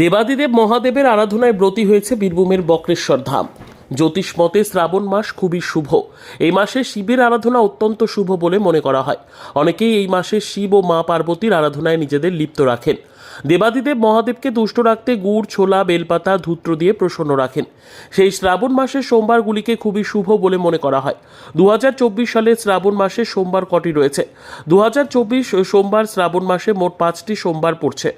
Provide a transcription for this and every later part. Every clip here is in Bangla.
দেবাদিদেব মহাদেবের আরাধনায় ব্রতী হয়েছে বীরভূমের বক্রেশ্বর ধাম। জ্যোতিষ মতে শ্রাবণ মাস খুবই শুভ। এই মাসে শিবের আরাধনা অত্যন্ত শুভ বলে মনে করা হয়। অনেকেই এই মাসে শিব ও মা পার্বতীর আরাধনায় নিজেদের লিপ্ত রাখেন। দেবাদিদেব মহাদেবকে তুষ্ট রাখতে গুড়, ছোলা, বেলপাতা, ধূত্র দিয়ে প্রসন্ন রাখেন। সেই শ্রাবণ মাসের সোমবারগুলিকে খুবই শুভ বলে মনে করা হয়। দু সালের শ্রাবণ মাসে সোমবার কটি রয়েছে। দু সোমবার শ্রাবণ মাসে মোট পাঁচটি সোমবার পড়ছে।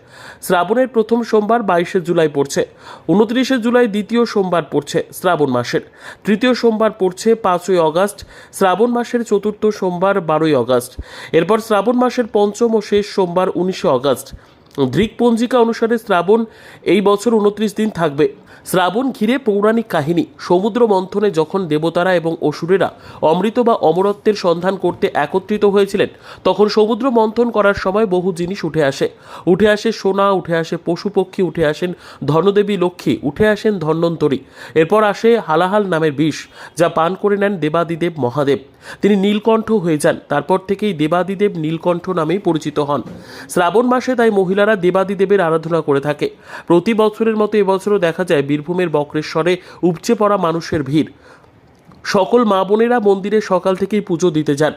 শ্রাবণের প্রথম সোমবার বাইশে জুলাই পড়ছে। উনত্রিশে জুলাই দ্বিতীয় সোমবার পড়ছে শ্রাবণ মাসের। তৃতীয় সোমবার পড়ছে পাঁচই অগাস্ট। শ্রাবণ মাসের চতুর্থ সোমবার বারোই অগাস্ট। এরপর শ্রাবণ মাসের পঞ্চম ও শেষ সোমবার উনিশে অগাস্ট। গ্রিক পঞ্জিকা অনুসারে শ্রাবণ এই বছর উনত্রিশ দিন থাকবে। শ্রাবণ ঘিরে পৌরাণিক কাহিনী, সমুদ্র মন্থনে যখন দেবতারা এবং অসুরেরা অমৃত বা অমরত্বের সন্ধান করতে একত্রিত হয়েছিলেন, তখন সমুদ্র মন্থন করার সময় বহু জিনিস উঠে আসে। উঠে আসে সোনা, উঠে আসে পশু পক্ষী উঠে আসেন ধনদেবী লক্ষ্মী, উঠে আসেন ধন্বন্তরী। এরপর আসে হালাহাল নামের বিষ, যা পান করে নেন দেবাদিদেব মহাদেব। তিনি নীলকণ্ঠ হয়ে যান, তারপর থেকেই দেবাদিদেব নীলকণ্ঠ নামেই পরিচিত হন। শ্রাবণ মাসে তাই মহিলারা দেবাদিদেবের আরাধনা করে থাকে। প্রতি বছরের মতো এবছরও দেখা যায় বীরভূমের বক্রেশ্বরে উপচে পড়া মানুষের ভিড়। সকল মা বোনেরা মন্দিরে সকাল থেকেই পুজো দিতে যান।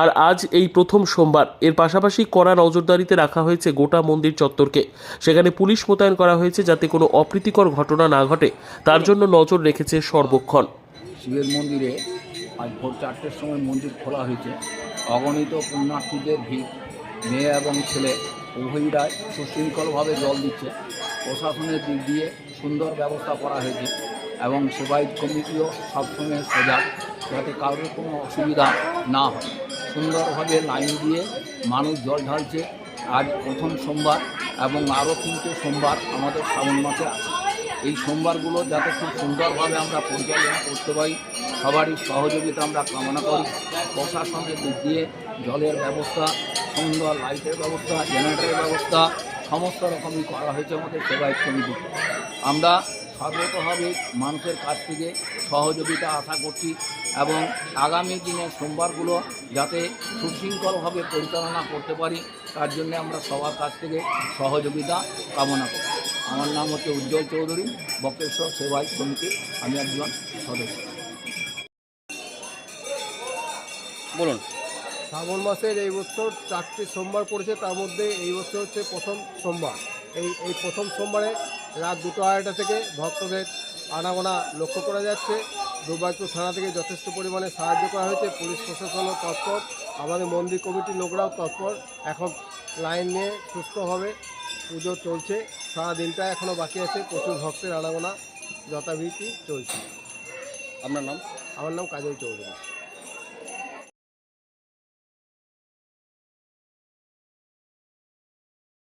আর আজ এই প্রথম সোমবার। এর পাশাপাশি কড়া নজরদারিতে রাখা হয়েছে গোটা মন্দির চত্বরকে। সেখানে পুলিশ মোতায়েন করা হয়েছে যাতে কোনো অপ্রীতিকর ঘটনা না ঘটে। তার জন্য নজর রেখেছে সর্বক্ষণ। শিবের মন্দিরে আজ ভোর চারটের সময় মন্দির খোলা হয়েছে। অগণিত পুণ্যার্থীদের ভিড়। মেয়ে এবং ছেলে উভয়রাই সুশৃঙ্খলভাবে জল দিচ্ছে। প্রশাসনের দিক দিয়ে সুন্দর ব্যবস্থা করা হয়েছে এবং সেবায়ত কমিটিও সবসময় সজাগ যাতে কারোর কোনো অসুবিধা না হয়। সুন্দরভাবে লাইন দিয়ে মানুষ জল ঢালছে। আজ প্রথম সোমবার এবং আরও কিন্তু সোমবার আমাদের শ্রাবণ মাসে আছে। এই সোমবারগুলো যাতে খুব সুন্দরভাবে আমরা পরিচালনা করতে পারি, সবারই সহযোগিতা আমরা কামনা করি। প্রশাসনের দিক দিয়ে জলের ব্যবস্থা, সুন্দর লাইটের ব্যবস্থা, জেনারেটরের ব্যবস্থা, সমস্ত রকমই করা হয়েছে আমাদের সেবায়ত কমিটিতে আমরা সর্বতভাবে মানুষের কাছ থেকে সহযোগিতা আশা করছি এবং আগামী দিনে সোমবারগুলো যাতে সুশৃঙ্খলভাবে পরিচালনা করতে পারি, তার জন্য আমরা সবার কাছ থেকে সহযোগিতা কামনা করি। আমার নাম হচ্ছে উজ্জ্বল চৌধুরী বক্রেশ্বর সেবাই সমিতি আমি একজন সদস্য। বলুন। শ্রাবণ মাসের এই বছর চারটি সোমবার পড়েছে তার মধ্যে এই বছর হচ্ছে প্রথম সোমবার। এই এই প্রথম সোমবারে রাত দুটো আড়াইটা থেকে ভক্তদের আনাগোনা লক্ষ্য করা যাচ্ছে। দুর্গাপুর থানা থেকে যথেষ্ট পরিমাণে সাহায্য করা হয়েছে পুলিশ প্রশাসনও তৎপর আমাদের মন্দির কমিটির লোকরাও তৎপর এখন লাইন নিয়ে সুস্থভাবে পুজো চলছে। সারা দিনটা এখনও বাকি আছে প্রচুর ভক্তের আনাগোনা যথাভীতি চলছে। আপনার নাম? আমার নাম কাজল চৌধুরী।